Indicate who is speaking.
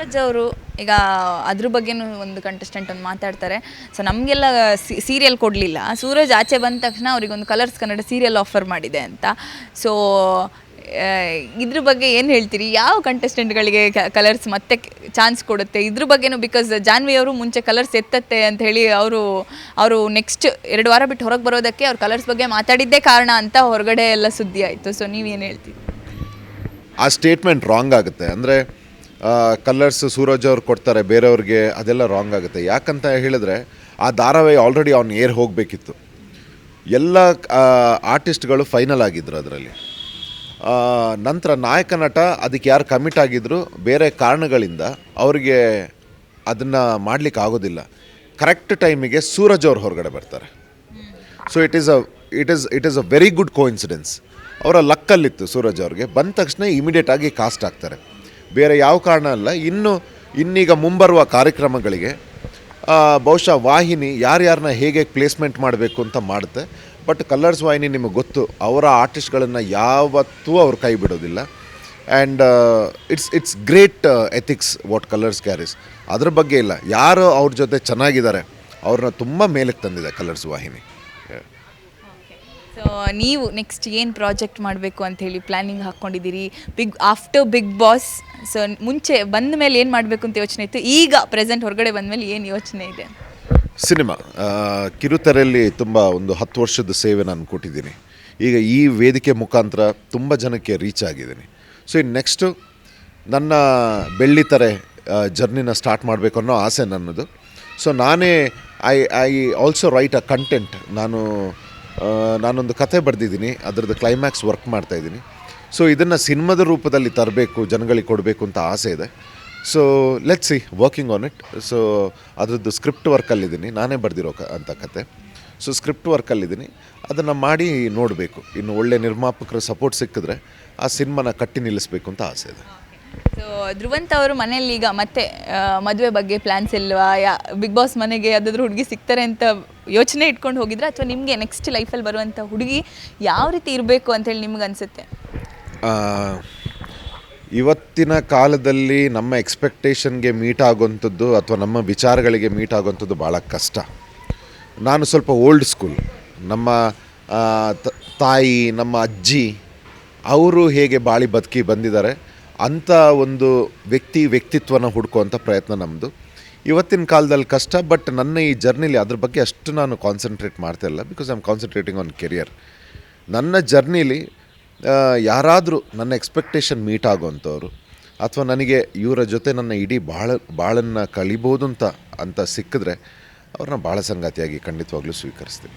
Speaker 1: ಸೂರಜ್ ಅವರು ಈಗ ಅದ್ರ ಬಗ್ಗೆನೂ ಒಂದು ಕಂಟೆಸ್ಟೆಂಟ್ ಒಂದು ಮಾತಾಡ್ತಾರೆ. ಸೊ ನಮಗೆಲ್ಲ ಸೀರಿಯಲ್ ಕೊಡಲಿಲ್ಲ. ಸೂರಜ್ ಆಚೆ ಬಂದ ತಕ್ಷಣ ಅವ್ರಿಗೊಂದು ಕಲರ್ಸ್ ಕನ್ನಡ ಸೀರಿಯಲ್ ಆಫರ್ ಮಾಡಿದೆ ಅಂತ. ಸೊ ಇದ್ರ ಬಗ್ಗೆ ಏನು ಹೇಳ್ತೀರಿ? ಯಾವ ಕಂಟೆಸ್ಟೆಂಟ್ಗಳಿಗೆ ಕಲರ್ಸ್ ಮತ್ತೆ ಚಾನ್ಸ್ ಕೊಡುತ್ತೆ? ಇದ್ರ ಬಗ್ಗೆನೂ ಬಿಕಾಸ್ ಜಾನ್ವಿ ಅವರು ಮುಂಚೆ ಕಲರ್ಸ್ ಎತ್ತತ್ತೆ ಅಂತ ಹೇಳಿ ಅವರು ಅವರು ನೆಕ್ಸ್ಟ್ ಎರಡು ವಾರ ಬಿಟ್ಟು ಹೊರಗೆ ಬರೋದಕ್ಕೆ ಅವ್ರು ಕಲರ್ಸ್ ಬಗ್ಗೆ ಮಾತಾಡಿದ್ದೇ ಕಾರಣ ಅಂತ ಹೊರಗಡೆ ಎಲ್ಲ ಸುದ್ದಿ ಆಯಿತು. ಸೊ ನೀವೇನು ಹೇಳ್ತೀರಿ?
Speaker 2: ಆ ಸ್ಟೇಟ್ಮೆಂಟ್ ರಾಂಗ್ ಆಗುತ್ತೆ. ಅಂದರೆ ಕಲರ್ಸ್ ಸೂರಜ್ ಅವ್ರು ಕೊಡ್ತಾರೆ, ಬೇರೆಯವ್ರಿಗೆ ಅದೆಲ್ಲ ರಾಂಗ್ ಆಗುತ್ತೆ. ಯಾಕಂತ ಹೇಳಿದ್ರೆ, ಆ ಧಾರಾವಾಹಿ ಆಲ್ರೆಡಿ ಅವ್ನು ಏರ್ ಹೋಗಬೇಕಿತ್ತು. ಎಲ್ಲ ಆರ್ಟಿಸ್ಟ್ಗಳು ಫೈನಲ್ ಆಗಿದ್ರು ಅದರಲ್ಲಿ. ನಂತರ ನಾಯಕ ನಟ ಅದಕ್ಕೆ ಯಾರು ಕಮಿಟ್ ಆಗಿದ್ದರು ಬೇರೆ ಕಾರಣಗಳಿಂದ ಅವರಿಗೆ ಅದನ್ನು ಮಾಡಲಿಕ್ಕೆ ಆಗೋದಿಲ್ಲ. ಕರೆಕ್ಟ್ ಟೈಮಿಗೆ ಸೂರಜ್ ಅವರು ಹೊರಗಡೆ ಬರ್ತಾರೆ. So it is a it is it is a very good coincidence ಅವರ ಲಕ್ಕಲ್ಲಿತ್ತು ಸೂರಜ್ ಅವ್ರಿಗೆ. ಬಂದ ತಕ್ಷಣ ಇಮಿಡಿಯೇಟ್ ಆಗಿ ಕಾಸ್ಟ್ ಆಗ್ತಾರೆ. ಬೇರೆ ಯಾವ ಕಾರಣ ಅಲ್ಲ, ಇನ್ನು ಇನ್ನೀಗ ಮುಂಬರುವ ಕಾರ್ಯಕ್ರಮಗಳಿಗೆ ಬಹುಶಃ ವಾಹಿನಿ ಯಾರ್ಯಾರನ್ನ ಹೇಗೆ ಪ್ಲೇಸ್ಮೆಂಟ್ ಮಾಡಬೇಕು ಅಂತ ಮಾಡುತ್ತೆ ಬಟ್ ಕಲರ್ಸ್ ವಾಹಿನಿ ನಿಮಗೆ ಗೊತ್ತು, ಅವರ ಆರ್ಟಿಸ್ಟ್ಗಳನ್ನು ಯಾವತ್ತೂ ಅವ್ರು ಕೈ ಬಿಡೋದಿಲ್ಲ and it's it's great ethics what Colors carries ಅದ್ರ ಬಗ್ಗೆ ಇಲ್ಲ, ಯಾರು ಅವ್ರ ಜೊತೆ ಚೆನ್ನಾಗಿದ್ದಾರೆ, ಅವ್ರನ್ನ ತುಂಬ ಮೇಲಕ್ಕೆ ತಂದಿದೆ ಕಲರ್ಸ್ ವಾಹಿನಿ.
Speaker 1: ಸೊ ನೀವು ನೆಕ್ಸ್ಟ್ ಏನು ಪ್ರಾಜೆಕ್ಟ್ ಮಾಡಬೇಕು ಅಂತ ಹೇಳಿ planning ಹಾಕ್ಕೊಂಡಿದ್ದೀರಿ? Bigg after Bigg Boss so ಮುಂಚೆ ಬಂದ ಮೇಲೆ ಏನು ಮಾಡಬೇಕು ಅಂತ ಯೋಚನೆ ಇತ್ತು? ಈಗ ಪ್ರೆಸೆಂಟ್ ಹೊರಗಡೆ ಬಂದ ಮೇಲೆ ಏನು ಯೋಚನೆ ಇದೆ?
Speaker 2: ಸಿನಿಮಾ ಕಿರುತೆರೆಯಲ್ಲಿ ತುಂಬ ಒಂದು ಹತ್ತು ವರ್ಷದ ಸೇವೆ ನಾನು ಕೊಟ್ಟಿದ್ದೀನಿ. ಈಗ ಈ ವೇದಿಕೆ ಮುಖಾಂತರ ತುಂಬ ಜನಕ್ಕೆ ರೀಚ್ ಆಗಿದ್ದೀನಿ. ಸೊ ಇನ್ನು ನೆಕ್ಸ್ಟು ನನ್ನ ಬೆಳ್ಳಿತೆರೆ ಜರ್ನಿನ ಸ್ಟಾರ್ಟ್ ಮಾಡಬೇಕು ಅನ್ನೋ ಆಸೆ ನನ್ನದು. ಸೊ ನಾನೇ I I also write a content ನಾನು ನಾನೊಂದು ಕತೆ ಬರೆದಿದ್ದೀನಿ, ಅದರದ್ದು ಕ್ಲೈಮ್ಯಾಕ್ಸ್ ವರ್ಕ್ ಮಾಡ್ತಾಯಿದ್ದೀನಿ ಸೊ ಇದನ್ನು ಸಿನಿಮಾದ ರೂಪದಲ್ಲಿ ತರಬೇಕು, ಜನಗಳಿಗೆ ಕೊಡಬೇಕು ಅಂತ ಆಸೆ ಇದೆ. So let see working on it so ಅದರದ್ದು ಸ್ಕ್ರಿಪ್ಟ್ ವರ್ಕಲ್ಲಿದ್ದೀನಿ ನಾನೇ ಬರೆದಿರೋ ಕ, ಅಂತ ಕತೆ. ಸೊ ಸ್ಕ್ರಿಪ್ಟ್ ವರ್ಕಲ್ಲಿದ್ದೀನಿ ಅದನ್ನು ಮಾಡಿ ನೋಡಬೇಕು. ಇನ್ನು ಒಳ್ಳೆ ನಿರ್ಮಾಪಕರ ಸಪೋರ್ಟ್ ಸಿಕ್ಕಿದ್ರೆ ಆ ಸಿನಿಮಾನ ಕಟ್ಟಿ ನಿಲ್ಲಿಸಬೇಕು ಅಂತ ಆಸೆ ಇದೆ.
Speaker 1: ಸೊ ಧ್ರುವಂತ ಅವರು ಮನೆಯಲ್ಲಿ ಈಗ ಮತ್ತೆ ಮದುವೆ ಬಗ್ಗೆ ಪ್ಲ್ಯಾನ್ಸ್ ಇಲ್ವಾ? ಯಾ ಬಿಗ್ ಬಾಸ್ ಮನೆಗೆ ಯಾವುದಾದ್ರೂ ಹುಡುಗಿ ಸಿಗ್ತಾರೆ ಅಂತ ಯೋಚನೆ ಇಟ್ಕೊಂಡು ಹೋಗಿದ್ರೆ? ಅಥವಾ ನಿಮಗೆ ನೆಕ್ಸ್ಟ್ ಲೈಫಲ್ಲಿ ಬರುವಂಥ ಹುಡುಗಿ ಯಾವ ರೀತಿ ಇರಬೇಕು ಅಂತೇಳಿ ನಿಮ್ಗೆ ಅನಿಸುತ್ತೆ?
Speaker 2: ಇವತ್ತಿನ ಕಾಲದಲ್ಲಿ ನಮ್ಮ ಎಕ್ಸ್ಪೆಕ್ಟೇಷನ್ಗೆ ಮೀಟ್ ಆಗುವಂಥದ್ದು ಅಥವಾ ನಮ್ಮ ವಿಚಾರಗಳಿಗೆ ಮೀಟ್ ಆಗುವಂಥದ್ದು ಭಾಳ ಕಷ್ಟ. ನಾನು ಸ್ವಲ್ಪ ಓಲ್ಡ್ ಸ್ಕೂಲ್ ನಮ್ಮ ತಾಯಿ, ನಮ್ಮ ಅಜ್ಜಿ, ಅವರು ಹೇಗೆ ಬಾಳಿ ಬದುಕಿ ಬಂದಿದ್ದಾರೆ ಅಂಥ ಒಂದು ವ್ಯಕ್ತಿ ವ್ಯಕ್ತಿತ್ವನ ಹುಡುಕುವಂಥ ಪ್ರಯತ್ನ ನಮ್ಮದು ಇವತ್ತಿನ ಕಾಲದಲ್ಲಿ ಕಷ್ಟ ಬಟ್ ನನ್ನ ಈ ಜರ್ನಿಲಿ ಅದ್ರ ಬಗ್ಗೆ ಅಷ್ಟು ನಾನು ಕಾನ್ಸಂಟ್ರೇಟ್ ಮಾಡ್ತಾ ಇಲ್ಲ because I am concentrating on career ನನ್ನ ಜರ್ನಿಲಿ ಯಾರಾದರೂ ನನ್ನ ಎಕ್ಸ್ಪೆಕ್ಟೇಷನ್ ಮೀಟ್ ಆಗೋವಂಥವ್ರು, ಅಥವಾ ನನಗೆ ಇವರ ಜೊತೆ ನನ್ನ ಇಡೀ ಭಾಳ ಭಾಳನ್ನು ಕಳಿಬೋದು ಅಂತ ಅಂತ ಸಿಕ್ಕಿದ್ರೆ ಅವ್ರನ್ನ ಭಾಳ ಸಂಗಾತಿಯಾಗಿ ಖಂಡಿತವಾಗ್ಲೂ ಸ್ವೀಕರಿಸ್ತೀನಿ.